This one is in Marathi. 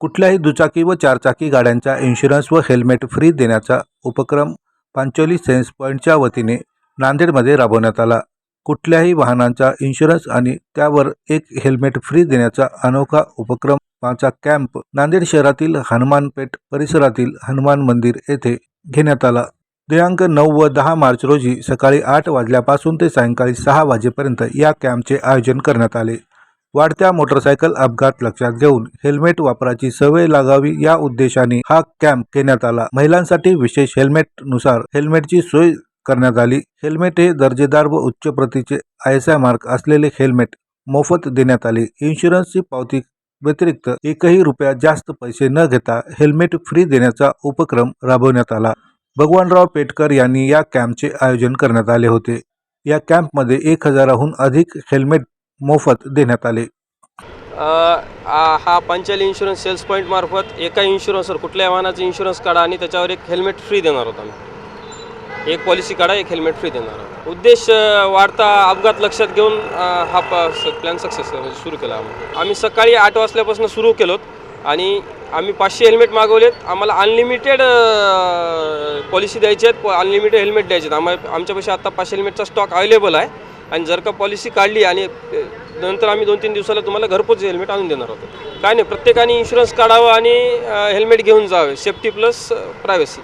कुठल्याही दुचाकी व चारचाकी गाड्यांचा इन्शुरन्स व हेल्मेट फ्री देण्याचा उपक्रम पांचोली सेन्स पॉईंटच्या वतीने नांदेडमध्ये राबवण्यात आला. कुठल्याही वाहनांचा इन्शुरन्स आणि त्यावर एक हेल्मेट फ्री देण्याचा अनोखा उपक्रमाचा कॅम्प नांदेड शहरातील हनुमानपेठ परिसरातील हनुमान मंदिर येथे घेण्यात आला. दिनांक नऊ व दहा मार्च रोजी सकाळी आठ वाजल्यापासून ते सायंकाळी सहा वाजेपर्यंत या कॅम्पचे आयोजन करण्यात आले. वाढत्या मोटरसायकल अपघात लक्षात घेऊन हेल्मेट वापराची सवय लागावी या उद्देशाने हा कॅम्प घेण्यात आला. महिलांसाठी विशेष हेल्मेटनुसार हेल्मेटची सोय करण्यात आली. हेल्मेट हे दर्जेदार व उच्च प्रतीचे आय एस आय मार्क असलेले हेल्मेट मोफत देण्यात आले. इन्शुरन्सची पावती व्यतिरिक्त एकही रुपया जास्त पैसे न घेता हेल्मेट फ्री देण्याचा उपक्रम राबवण्यात आला. भगवानराव पेटकर यांनी या कॅम्पचे आयोजन करण्यात आले होते. या कॅम्पमध्ये एक हजाराहून अधिक हेल्मेट मोफत देण्यात आले. हा पंचाली इन्शुरन्स सेल्स पॉईंट मार्फत एका इन्शुरन्सवर कुठल्याही वाहनाचा इन्शुरन्स काढा आणि त्याच्यावर एक हेल्मेट फ्री देणार आहोत आम्ही. एक पॉलिसी काढा एक हेल्मेट फ्री देणार आहोत. उद्देश वाढता अपघात लक्षात घेऊन हा प्लॅन सक्सेस सुरू केला आम्ही. आम्ही सकाळी आठ वाजल्यापासून सुरू केलोत आणि आम्ही पाचशे हेल्मेट मागवलेत. आम्हाला अनलिमिटेड पॉलिसी द्यायची आहेत. अनलिमिटेड हेल्मेट द्यायचे आहेत. आम्हाला आमच्यापाशी आत्ता पाचशे हेल्मेटचा स्टॉक अवेलेबल आहे. आणि जर का पॉलिसी काढली आणि नंतर आम्ही दोन तीन दिवसाला तुम्हाला घरपोच हेल्मेट आणून देणार आहोत काय नाही प्रत्येकाने इन्शुरन्स काढावं आणि हेल्मेट घेऊन जावे. Safety plus privacy